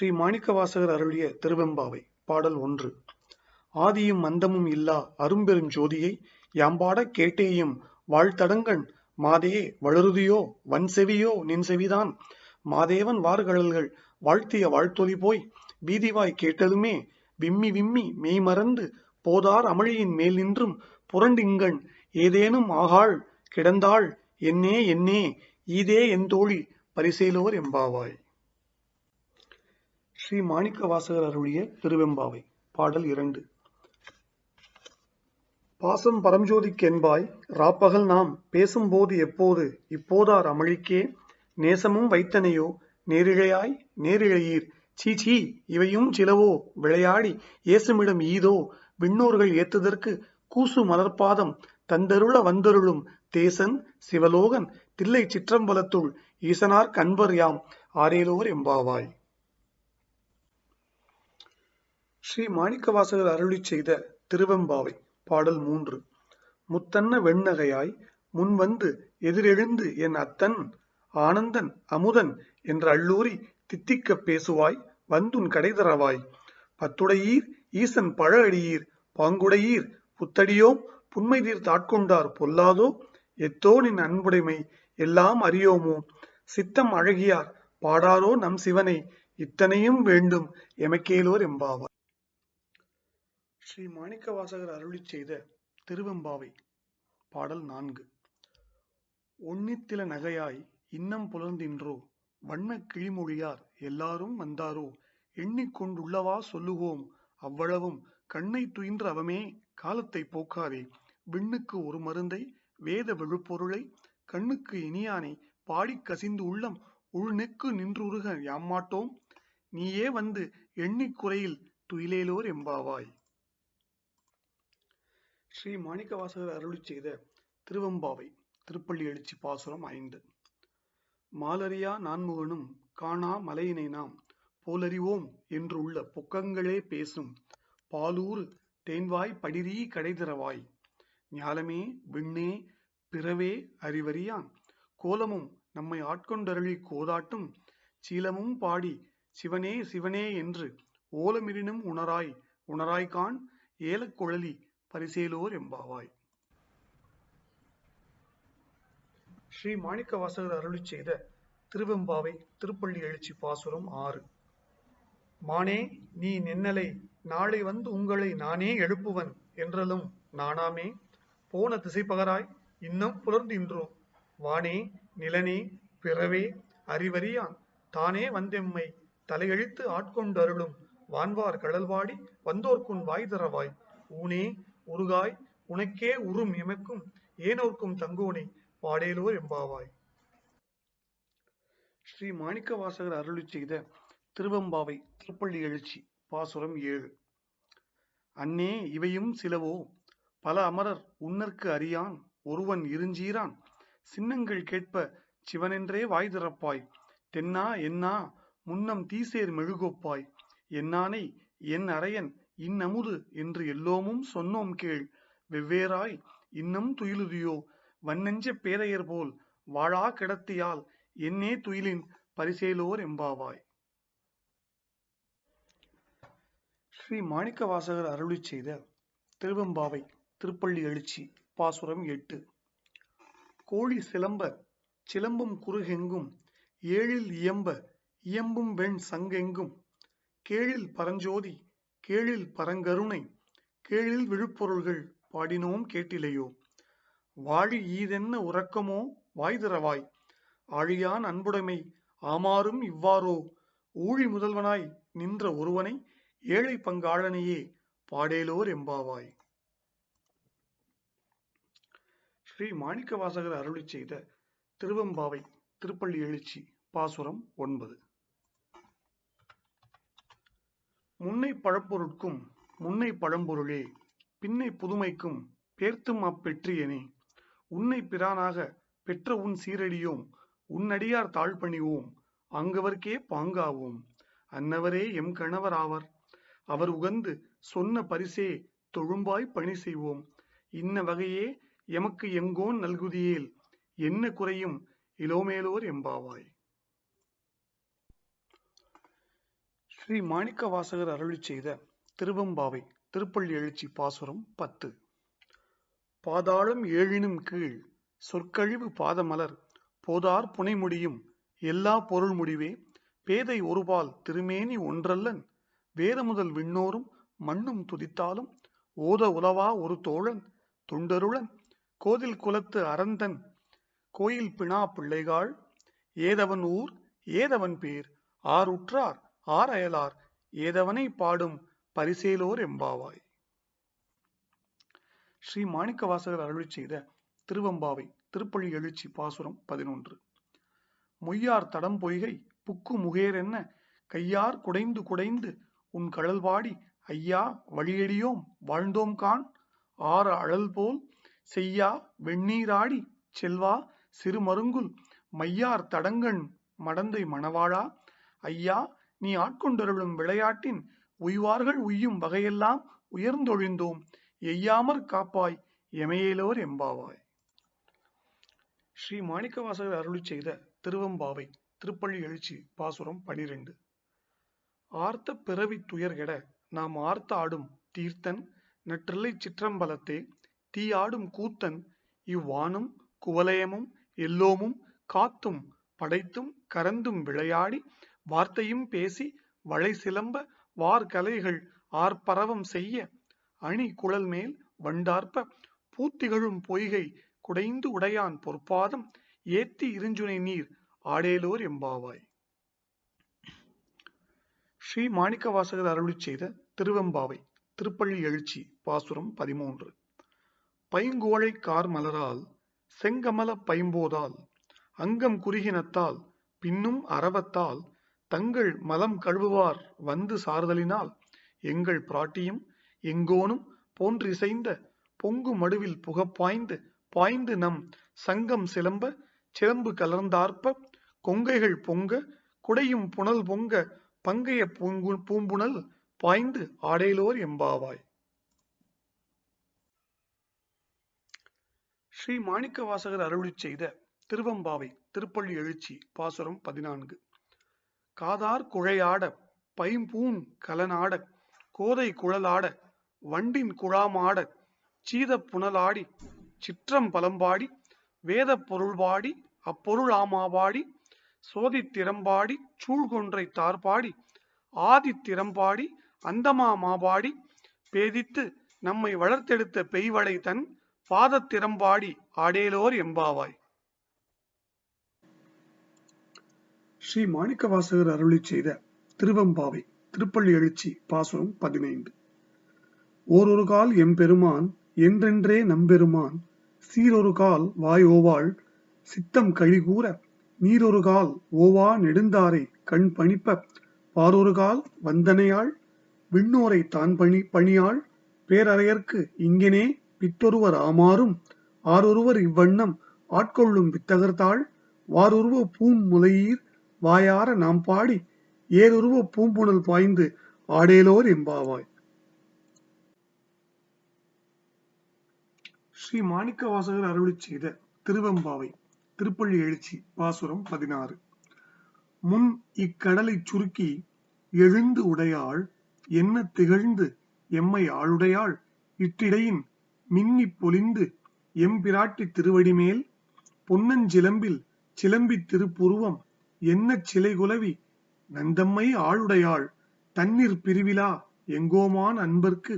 ஸ்ரீ மாணிக்கவாசகர் அருளிய திருவெம்பாவை பாடல் ஒன்று. ஆதியும் மந்தமும் இல்லா அரும்பெரும் ஜோதியை யாம்பாட கேட்டேயும் வாழ்த்தடங்கண் மாதையே வளருதியோ வன்செவியோ நின் செவிதான். மாதேவன் வார்கழல்கள் வாழ்த்திய வாழ்த்தொலி போய் வீதிவாய் கேட்டதுமே விம்மி விம்மி மெய்மறந்து போதார் அமளியின் மேல் நின்றும் புரண்டிங்கண் ஏதேனும் ஆகாள் கிடந்தாள் என்னே என்னே ஈதே என் தோழி பரிசேலோர் எம்பாவாய். ஸ்ரீ மாணிக்க வாசகர் அருளிய திருவெம்பாவை பாடல் இரண்டு. பாசம் பரஞ்சோதிக்கு என்பாய் ராப்பகல் நாம் பேசும்போது எப்போது இப்போதார் அமளிக்கே நேசமும் வைத்தனையோ நேரிழையாய் நேரிழையீர். சீச்சி இவையும் சிலவோ விளையாடி ஏசுமிடம் ஈதோ விண்ணோர்கள் ஏத்துதற்கு கூசு மலர்பாதம் தந்தருள வந்தருளும் தேசன் சிவலோகன் தில்லை சிற்றம்பலத்துள் ஈசனார் கண்பர் யாம் ஆரேலோர் எம்பாவாய். ஸ்ரீ மாணிக்கவாசகர் அருளிச் செய்த திருவெம்பாவை பாடல் மூன்று. முத்தன்ன வெண்ணகையாய் முன்வந்து எதிரெழுந்து என் அத்தன் ஆனந்தன் அமுதன் என்ற அள்ளூரி தித்திக்கப் பேசுவாய் வந்துன் கடைதரவாய் பத்துடையீர் ஈசன் பழ அடியீர் பாங்குடையீர் புத்தடியோம் புன்மைதீர் தாட்கொண்டார் பொல்லாதோ? எத்தோ நின் அன்புடைமை எல்லாம் அறியோமோ? சித்தம் அழகியார் பாடாரோ நம் சிவனை இத்தனையும் வேண்டும் எமக்கேலோர் எம்பாவார். ஸ்ரீ மாணிக்கவாசகர் அருளிச் செய்த திருவெம்பாவை பாடல் நான்கு. ஒன்னித்தில நகையாய் இன்னம் புலர்ந்தின்றோ வண்ணக் கிளிமொழியார் எல்லாரும் வந்தாரோ எண்ணிக்கொண்டுள்ளவா சொல்லுவோம் அவ்வளவும் கண்ணை துயின்ற அவமே காலத்தை போக்காதே விண்ணுக்கு ஒரு மருந்தை வேத விழுப்பொருளை கண்ணுக்கு இனியானை பாடிக் கசிந்து உள்ளம் உள்நெக்கு நின்றுருக யாமாட்டோம் நீயே வந்து எண்ணிக்குறையில் துயிலேலோர் எம்பாவாய். ஸ்ரீ மாணிக்கவாசகர் அருளி செய்த திருவெம்பாவை திருப்பள்ளி எழுச்சி பாசுரம் ஐந்து. மாலரியா நான்முகனும் காணா மலையினை நாம் போலறிவோம் என்றுள்ள பொக்கங்களே பேசும் பாலூர் தேன்வாய் படிரீ கடைதிரவாய் ஞாலமே விண்ணே பிறவே அறிவறியான். கோலமும் நம்மை ஆட்கொண்டருளி கோதாட்டும். சீலமும் பாடி சிவனே சிவனே என்று ஓலமிரினும் உணராய் உணராய்கான் ஏலக்குழலி பரிசேலோர் எம்பாவாய் ஸ்ரீ மாணிக்க வாசகர் அருளி செய்த திருவெம்பாவை திருப்பள்ளி எழுச்சி பாசுரம் ஆறு. மானே நீ நின்னலை நாளை வந்து உங்களை நானே எழுப்புவன் என்றலும் நானாமே. போன திசை பகராய் இன்னும் புலர்ந்தின்றோ வானே நிலனே பிறவே அறிவறியான் தானே வந்தெம்மை தலையெழுத்து ஆட்கொண்டருளும் வான்வார் கடல்வாடி வந்தோர்க்குன் வாய் தரவாய் ஊனே உருகாய் உனக்கே உறும் எமக்கும் ஏனோர்க்கும் தங்கோனை பாடேலோர் எம்பாவாய். ஸ்ரீ மாணிக்க வாசகர் அருளி செய்த திருவம்பாவை திருப்பள்ளி எழுச்சி பாசுரம் ஏழு. அன்னே இவையும் சிலவோ பல அமரர் உன்னற்கு அறியான் ஒருவன் இருஞ்சீரான் சின்னங்கள் கேட்ப சிவனென்றே வாய் திறப்பாய். தென்னா என்னா முன்னம் தீசேர் மெழுகோப்பாய். என்னானை என் அரையன் இன்னமுது என்று எல்லோமும் சொன்னோம் கேள். வெவ்வேறாய் இன்னும் துயிலுதியோ? வன்னெஞ்ச பேரையர் போல் வாழா கிடத்தியால் என்னே துயிலின் பரிசேலோர் எம்பாவாய். ஸ்ரீ மாணிக்க வாசகர் அருளி செய்த திருவெம்பாவை திருப்பள்ளி எழுச்சி பாசுரம் எட்டு. கோழி சிலம்ப சிலம்பும் குறுகெங்கும் ஏழில் இயம்ப இயம்பும் வெண் சங்கெங்கும் கேழில் பரஞ்சோதி கேழில் பரங்கருணை கேழில் விழுப்பொருள்கள் பாடினோம் கேட்டிலையோ? வாழி ஈதென்ன உறக்கமோ? வாய்திரவாய் ஆழியான் அன்புடைமை ஆமாறும் இவ்வாறோ? ஊழி முதல்வனாய் நின்ற ஒருவனை ஏழை பங்காளனையே பாடேலோர் எம்பாவாய். ஸ்ரீ மாணிக்க வாசகர் அருளி செய்த திருவெம்பாவை திருப்பள்ளி எழுச்சி பாசுரம் ஒன்பது. முன்னை பழப்பொருட்கும் முன்னை பழம்பொருளே பின்னை புதுமைக்கும் பேர்த்தும் அப்பெற்றியனே உன்னை பிரானாக பெற்ற உன் சீரடியோம் உன்னடியார் தாழ்பணிவோம் அங்கவர்க்கே பாங்காவோம். அன்னவரே எம் கணவர் ஆவர். அவர் உகந்து சொன்ன பரிசே தொழும்பாய் பணி செய்வோம். இன்ன வகையே எமக்கு எங்கோன் நல்குதியேல் என்ன குறையும் இலோமேலோர் எம்பாவாய். ஸ்ரீ மாணிக்க வாசகர் அருளி செய்த திருவம்பாவை திருப்பள்ளி எழுச்சி பாசுரம் பத்து. பாதாளம் ஏழினும் கீழ் சொற்கழிவு பாதமலர் போதார் புனைமுடியும் எல்லா பொருள் முடிவே பேதை ஒருபால் திருமேனி ஒன்றல்லன் வேத முதல் விண்ணோரும் மண்ணும் துதித்தாலும் ஓத உலவா ஒரு தோழன் துண்டருளன் கோதில் குலத்து அரந்தன் கோயில் பிணா பிள்ளைகாள் ஏதவன் ஊர் ஏதவன் பேர் ஆருற்றார் ஆர் அயலார் ஏதவனை பாடும் பரிசேலோர் எம்பாவாய்? ஸ்ரீ மாணிக்க வாசகர் அருளி செய்த திருவம்பாவை திருப்பள்ளி எழுச்சி பாசுரம் பதினொன்று. மொய்யார் தடம் பொய்கை புக்கு முகேரென்ன கையார் குடைந்து குடைந்து உன் கழல்வாடி ஐயா வழியடியோம் வாழ்ந்தோம் கான் ஆற அழல் போல் செய்யா வெண்ணீராடி செல்வா சிறுமருங்குல் மையார் தடங்கண் மடந்தை மணவாழா ஐயா நீ ஆட்கொண்டருளும் விளையாட்டின் உய்வார்கள் உய்யும் வகையெல்லாம் உயர்ந்தொழிந்தோம். எய்யாமற் காப்பாய் எமையிலோர் எம்பாவாய். ஸ்ரீ மாணிக்கவாசகர் அருளி செய்த திருவம்பாவை திருப்பள்ளி எழுச்சி பாசுரம் பனிரெண்டு. ஆர்த்த பிறவி துயர்கெட நாம் ஆர்த்த ஆடும் தீர்த்தன் நற்றில்லை சிற்றம்பலத்தே தீ ஆடும் கூத்தன் இவ்வானும் குவலயமும் எல்லோமும் காத்தும் படைத்தும் கரந்தும் விளையாடி வார்த்தையும் பேசி வளை சிலம்ப வார்கலைகள் ஆர்ப்பரவம் செய்ய அணி குழல் மேல் வண்டார்ப்ப பூத்திகழும் பொய்கை குடைந்து உடையான் பொற்பாதம் ஏத்தி இருஞ்சுனை நீர் ஆடேலோர் எம்பாவாய். ஸ்ரீ மாணிக்கவாசகர் அருளி செய்த திருவெம்பாவை திருப்பள்ளி எழுச்சி பாசுரம் பதிமூன்று. பைங்கோழை கார் மலரால் செங்கமல பைம்போதால் அங்கம் குறுகினத்தால் பின்னும் அரவத்தால் தங்கள் மலம் கழுவுவார் வந்து சார்தலினால் எங்கள் பிராட்டியும் எங்கோனும் போன்றிசைந்த பொங்கு மடுவில் புகப்பாய்ந்து பாய்ந்து நம் சங்கம் சிலம்ப சிலம்பு கலர்ந்தார்ப்ப. கொங்கைகள் பொங்க குடையும் புனல் பொங்க பங்கைய பூங்கு பூம்புணல் பாய்ந்து ஆடேலோர் எம்பாவாய். ஸ்ரீ மாணிக்க வாசகர் அருளி செய்த திருவம்பாவை திருப்பள்ளி எழுச்சி பாசுரம் பதினான்கு. காதார் குழையாட பைம்பூன் கலனாட கோதை குழலாட வண்டின் குழாமாட சீத புனலாடி சிற்றம் பலம்பாடி வேத பொருள்பாடி அப்பொருள் ஆமாபாடி சோதித்திறம்பாடி சூழ்கொன்றை தார்பாடி ஆதி திறம்பாடி அந்தமா மாபாடி பேதித்து நம்மை வளர்த்தெடுத்த பெய்வளை தன் பாதத்திறம்பாடி ஆடேலோர் எம்பாவாய். ஸ்ரீ மாணிக்கவாசகர் அருளி செய்த திருவம்பாவை திருப்பள்ளி எழுச்சி பாசுரம் பதினைந்து. ஓரொரு கால் எம்பெருமான் என்றென்றே நம்பெருமான் சீரொரு கால் வாய் ஓவாள் சித்தம் கழிகூற நீரொரு கால் ஓவா நெடுந்தாரை கண் பணிப்ப பாரொரு கால் வந்தனையாள் விண்ணோரை தான் பணி பணியாள் பேரறையர்க்கு இங்கனே பித்தொருவர் ஆமாறும் ஆரொருவர் இவ்வண்ணம் ஆட்கொள்ளும் வித்தகர்த்தாள் வாரொருவ பூம் முலையீர் வாயார நாம் பாடி ஏருருவ பூம்புணல் பாய்ந்து ஆடேலோர் எம்பாவாய் ஸ்ரீ மாணிக்க வாசகர் அருளி செய்த திருவெம்பாவை திருப்பள்ளி எழுச்சி பாசுரம் பதினாறு. முன் இக்கடலை சுருக்கி எழுந்து உடையாள் என்ன திகழ்ந்து எம்மை ஆளுடையாள் இட்டிடையின் மின்னி பொலிந்து எம்பிராட்டி திருவடிமேல் பொன்னஞ்சிலம்பில் சிலம்பி திருப்புருவம் என்ன சிலை குலவி? நந்தம்மை ஆளுடையாள் தண்ணீர் பிரிவிலா எங்கோமான் அன்பர்க்கு?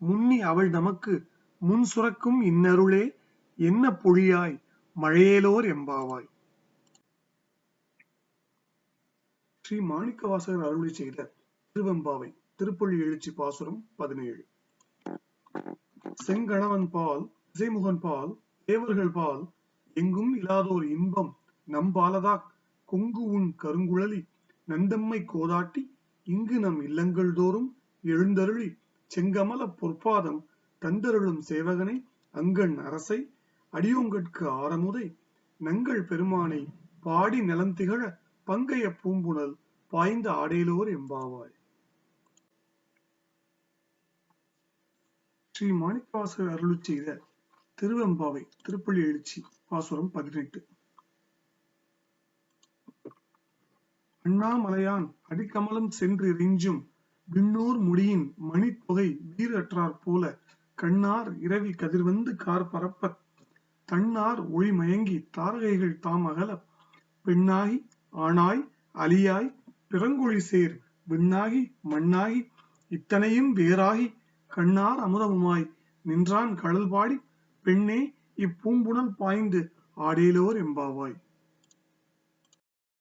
முன்னி அவள் நமக்கு முன் சுரக்கும் இன்னருளே என்ன பொழியாய் மழையேலோர் எம்பாவாய்? ஸ்ரீ மாணிக்கவாசகர் அருளி செய்த திருவெம்பாவை திருப்பள்ளி எழுச்சி பாசுரம் பதினேழு. செங்கணவன் பால் இசைமுகன் பால் தேவர்கள் பால் எங்கும் இல்லாதோர் இன்பம் நம்பாலதாக் கொங்கு உன் கருங்குழலி நந்தம்மை கோதாட்டி இங்கு நம் இல்லங்கள் தோறும் எழுந்தருளி செங்கமல பொற்பாதம் தந்தருளும் சேவகனை அங்கண் அரசை அடியோங்கட்கு ஆரமுதை நங்கள் பெருமானை பாடி நலம் திகழ பங்கைய பூம்புணல் பாய்ந்த ஆடேலோர் எம்பாவாய். ஸ்ரீ மாணிக்கவாசர் அருளி செய்த திருவெம்பாவை திருப்பள்ளி எழுச்சி பாசுரம் பதினெட்டு. அண்ணாமலையான் அடிக்கமலம் சென்று ரிஞ்சும் விண்ணோர் முடியின் மணித்தொகை வீரற்றாற் போல கண்ணார் இரவி கதிர்வந்து கார் பரப்ப தன்னார் ஒளி மயங்கி தாரகைகள் தாம் அகல பெண்ணாகி ஆணாய் அலியாய் பிறங்கொழி சேர் விண்ணாகி மண்ணாகி இத்தனையும் வேறாகி கண்ணார் அமுதமுமாய் நின்றான் கடல் பாடி பெண்ணே இப்பூம்புணல் பாய்ந்து ஆடேலோர் எம்பாவாய்.